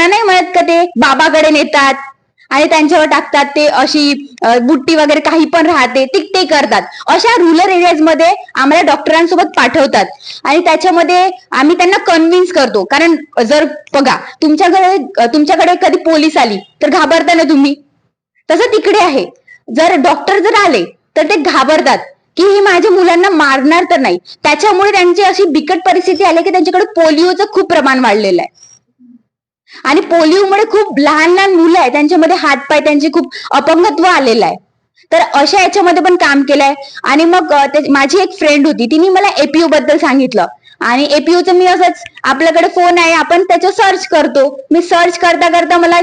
नाही म्हणत का ते बाबाकडे नेतात आणि त्यांच्यावर टाकतात ते अशी बुट्टी वगैरे काही पण राहते ते ते करतात. अशा रुरल एरियाजमध्ये आम्हाला डॉक्टरांसोबत पाठवतात. आणि त्याच्यामध्ये आम्ही त्यांना कन्व्हिन्स करतो. कारण जर बघा तुमच्याकडे तुमच्याकडे कधी पोलीस आली तर घाबरता ना तुम्ही. तसं तिकडे आहे. जर डॉक्टर जर आले तर ते घाबरतात. की हे माझ्या मुलांना मारणार तर नाही. त्याच्यामुळे त्यांची अशी बिकट परिस्थिती आली की त्यांच्याकडे पोलिओचं खूप प्रमाण वाढलेलं आहे. आणि पोलिओमुळे खूप लहान लहान मुलं आहे त्यांच्यामध्ये हातपाय त्यांचे खूप अपंगत्व आलेलं आहे. तर अशा याच्यामध्ये पण काम केलंय. आणि मग माझी एक फ्रेंड होती. तिने मला एपीओ बद्दल सांगितलं. आणि एपीओचं मी असंच आपल्याकडे फोन आहे. आपण त्याच्यावर सर्च करतो. मी सर्च करता करता मला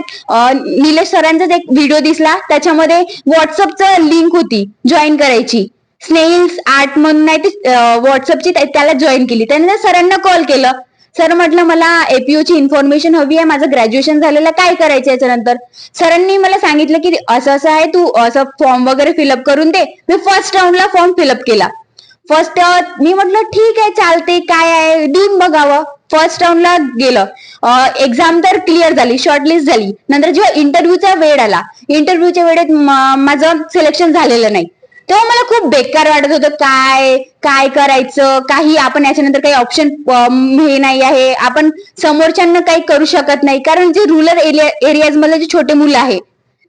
निलेश सरांचाच एक व्हिडिओ दिसला. त्याच्यामध्ये व्हॉट्सअपचं लिंक होती जॉईन करायची. स्नेहिल्स आर्ट म्हणून नाही ती व्हॉट्सअपची त्याला जॉईन केली. त्याने सरांना कॉल केलं. सर म्हटलं मला APO ची इन्फॉर्मेशन हवी आहे माझं ग्रॅज्युएशन झालेलं काय करायचं याच्यानंतर सरांनी मला सांगितलं की असं असं आहे तू असं फॉर्म वगैरे फिलअप करून दे. मी फर्स्ट राऊंडला फॉर्म फिलअप केला. फर्स्ट मी म्हटलं ठीक आहे चालते काय आहे? देऊन बघावं. फर्स्ट राऊंडला गेलं. एक्झाम तर क्लिअर झाली शॉर्टलिस्ट झाली. नंतर जेव्हा इंटरव्ह्यूचा वेळ आला इंटरव्ह्यूच्या वेळेत माझं सिलेक्शन झालेलं नाही. तेव्हा मला खूप बेकार वाटत होतं काय काय करायचं? काही आपण याच्यानंतर काही ऑप्शन हे नाही आहे. आपण समोरच्यांना काही करू शकत नाही. कारण जे रुरल एरिया एरियाज मधले जे छोटे मुलं आहे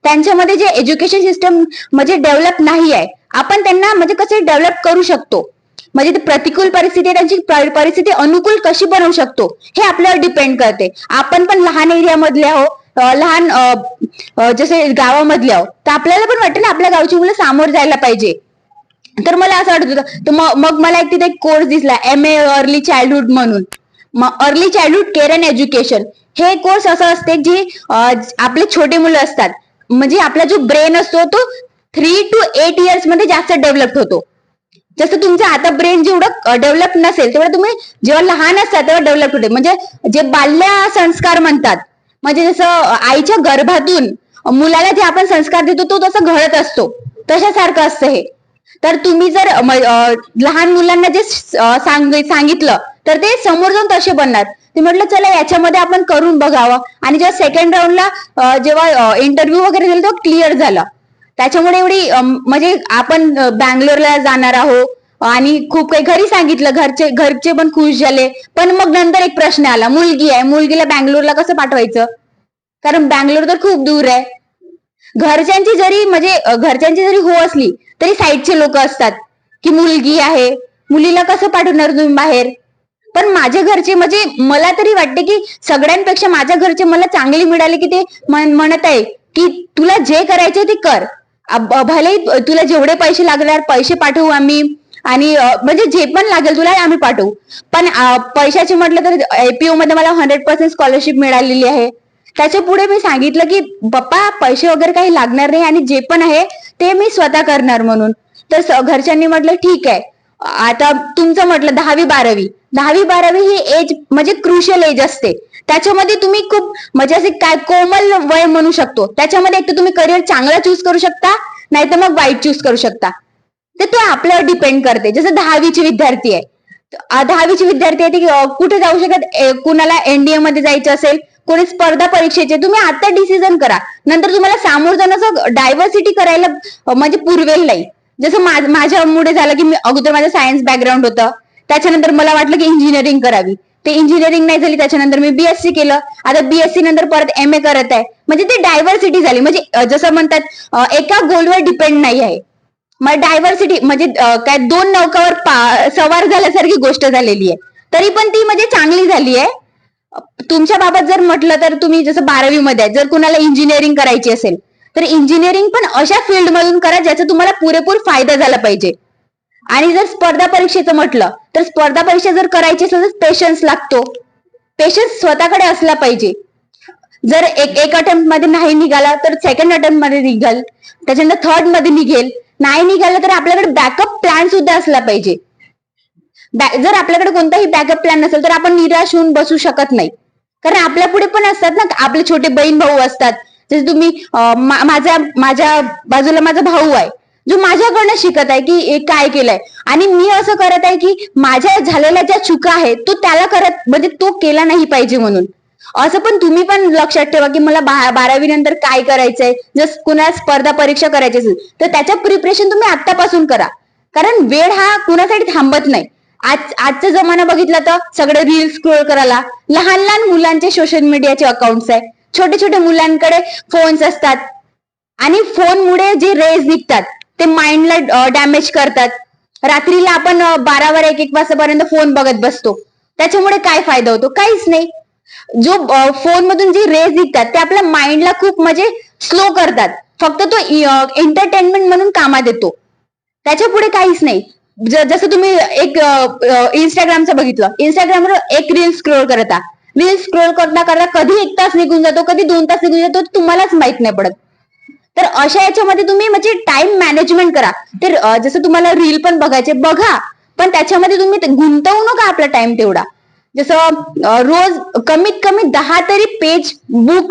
त्यांच्यामध्ये जे एज्युकेशन सिस्टम म्हणजे डेव्हलप नाही आहे आपण त्यांना म्हणजे कसे डेव्हलप करू शकतो? म्हणजे ते प्रतिकूल परिस्थिती त्यांची परिस्थिती अनुकूल कशी बनवू शकतो? हे आपल्यावर डिपेंड करते. आपण पण लहान एरियामधले आहो लहान जसे गावामधल्या तर आपल्याला पण वाटतं ना आपल्या गावची मुलं सामोर जायला पाहिजे. तर मला असं वाटत होतं तर मग मग मला एक तिथे एक कोर्स दिसला एम ए अर्ली चाइल्डहुड म्हणून. मग early childhood care and education हे कोर्स असं असते जे आपले छोटे मुलं असतात. म्हणजे आपला जो ब्रेन असतो तो थ्री टू एट इयर्समध्ये जास्त डेव्हलप होतो. जसं तुमचं आता ब्रेन जेवढं डेव्हलप नसेल तेवढं तुम्ही जेव्हा लहान असतात तेव्हा डेव्हलप होते. म्हणजे जे बाल्य संस्कार म्हणतात म्हणजे जसं आईच्या गर्भातून मुलाला जे आपण संस्कार देतो तो तसं घडत असतो. तशासारखं असतं हे. तर तुम्ही जर लहान मुलांना जे सांग- सांगितलं तर ते समोर जाऊन तसे बनणार. ते म्हटलं चला याच्यामध्ये आपण करून बघावं. आणि जेव्हा सेकंड राऊंडला जेव्हा इंटरव्ह्यू वगैरे दिला तेव्हा क्लिअर झालं. त्याच्यामुळे एवढी म्हणजे आपण बँगलोरला जाणार आहोत आणि खूप काही घरी सांगितलं घरचे घरचे पण खुश झाले. पण मग नंतर एक प्रश्न आला मुलगी आहे मुलगीला बँगलोरला कसं पाठवायचं? कारण बँगलोर तर खूप दूर आहे. घरच्यांची जरी म्हणजे घरच्यांची जरी हो असली तरी साईडचे लोक असतात की मुलगी आहे मुलीला कसं पाठवणार तुम्ही बाहेर? पण माझ्या घरचे म्हणजे मला तरी वाटते की सगळ्यांपेक्षा माझ्या घरचे मला चांगले मिळाले की ते म्हण- म्हणत आहे की तुला जे करायचे ते कर. भले भलेही तुला जेवढे पैसे लागणार पैसे पाठवू आम्ही आणि म्हणजे जे पण लागेल तुला आम्ही पाठवू. पण पैशाचे म्हटलं तर एपीओ मध्ये मला हंड्रेड पर्सेंट स्कॉलरशिप मिळालेली आहे. त्याच्या पुढे मी सांगितलं की पप्पा पैसे वगैरे काही लागणार नाही आणि जे पण आहे ते मी स्वतः करणार म्हणून. तर घरच्यांनी म्हटलं ठीक आहे. आता तुमचं म्हटलं दहावी बारावी. दहावी बारावी ही एज म्हणजे क्रुशियल एज असते. त्याच्यामध्ये तुम्ही खूप म्हणजे असे काय कोमल वय म्हणू शकतो. त्याच्यामध्ये एक तर तुम्ही करिअर चांगला चूज करू शकता नाही तर मग वाईट चूज करू शकता. तर ते आपल्यावर डिपेंड करते. जसं दहावीची विद्यार्थी आहे. दहावीची विद्यार्थी आहे ती कुठे जाऊ शकत? कुणाला एनडीए मध्ये जायचं असेल कोणी स्पर्धा परीक्षेचे तुम्ही आता डिसिजन करा. नंतर तुम्हाला सामोर जाऊन असं डायव्हर्सिटी करायला म्हणजे पुरवेल नाही. जसं माझ्यामुळे झालं की मी अगोदर माझं सायन्स बॅकग्राऊंड होतं. त्याच्यानंतर मला वाटलं की इंजिनिअरिंग करावी. ते इंजिनिअरिंग नाही झाली त्याच्यानंतर मी बीएससी केलं. आता बीएससी नंतर परत एम ए करत आहे. म्हणजे ते डायव्हर्सिटी झाली. म्हणजे जसं म्हणतात एका गोलवर डिपेंड नाही आहे. मग डायव्हर्सिटी म्हणजे काय दोन नौकावर सवार झाल्यासारखी गोष्ट झालेली आहे. तरी पण ती म्हणजे चांगली झाली आहे. तुमच्या बाबत जर म्हटलं तर तुम्ही जसं बारावी मध्ये आहे, जर कुणाला इंजिनिअरिंग करायची असेल तर इंजिनिअरिंग पण अशा फील्ड मधून करा ज्याचा तुम्हाला पुरेपूर फायदा झाला पाहिजे. आणि जर स्पर्धा परीक्षेचं म्हटलं तर स्पर्धा परीक्षा जर करायची असेल तर पेशन्स लागतो. पेशन्स स्वतःकडे असला पाहिजे. जर एक एक अटेम्प्टमध्ये नाही निघाला तर सेकंड अटेम्प्टमध्ये निघाल. त्याच्यानंतर थर्डमध्ये निघेल. नाही निघालं तर आपल्याकडे बॅकअप प्लॅन सुद्धा असला पाहिजे. जर आपल्याकडे कोणताही बॅकअप प्लॅन नसेल तर आपण निराश होऊन बसू शकत नाही. कारण आपल्या पुढे पण असतात ना आपले छोटे बहीण भाऊ असतात. जसे तुम्ही माझ्या माझ्या बाजूला माझा भाऊ आहे. जो माझ्याकडनं शिकत आहे की एक काय केलंय. आणि मी असं करत आहे की माझ्या झालेल्या ज्या चुका आहेत तो त्याला करत म्हणजे तो केला नाही पाहिजे म्हणून. असं पण तुम्ही पण लक्षात ठेवा की मला बारावी नंतर काय करायचंय? जर कुणाला स्पर्धा परीक्षा करायची असेल तर त्याच्या प्रिपरेशन तुम्ही आतापासून करा. कारण वेळ हा कुणासाठी थांबत नाही. आज आजचा जमाना बघितला तर सगळे रील स्क्रोल करायला. लहान लहान मुलांचे सोशल मीडियाचे अकाउंट्स आहे. छोटे छोटे मुलांकडे फोन्स असतात. आणि फोनमुळे जे रेज निघतात ते माइंडला डॅमेज करतात. रात्रीला आपण बारावर एक एक वाजतापर्यंत फोन बघत बसतो. त्याच्यामुळे काय फायदा होतो? काहीच नाही. जो फोन मधून जे रेज निघतात ते आपल्या माइंडला खूप म्हणजे स्लो करतात. फक्त तो एंटरटेनमेंट म्हणून कामात येतो. त्याच्या पुढे काहीच नाही. जसं तुम्ही एक इंस्टाग्रामचं बघितलं. इंस्टाग्रामवर एक रील स्क्रोल करता. रील स्क्रोल करता करता कधी एक तास निघून जातो कधी दोन तास निघून जातो तुम्हालाच माहीत नाही पडत. तर अशा याच्यामध्ये तुम्ही म्हणजे टाइम मॅनेजमेंट करा. तर जसं तुम्हाला रील पण बघायचे बघा. पण त्याच्यामध्ये तुम्ही गुंतवू नका आपला टाइम तेवढा. जसं रोज कमीत कमी दहा तरी पेज बुक्स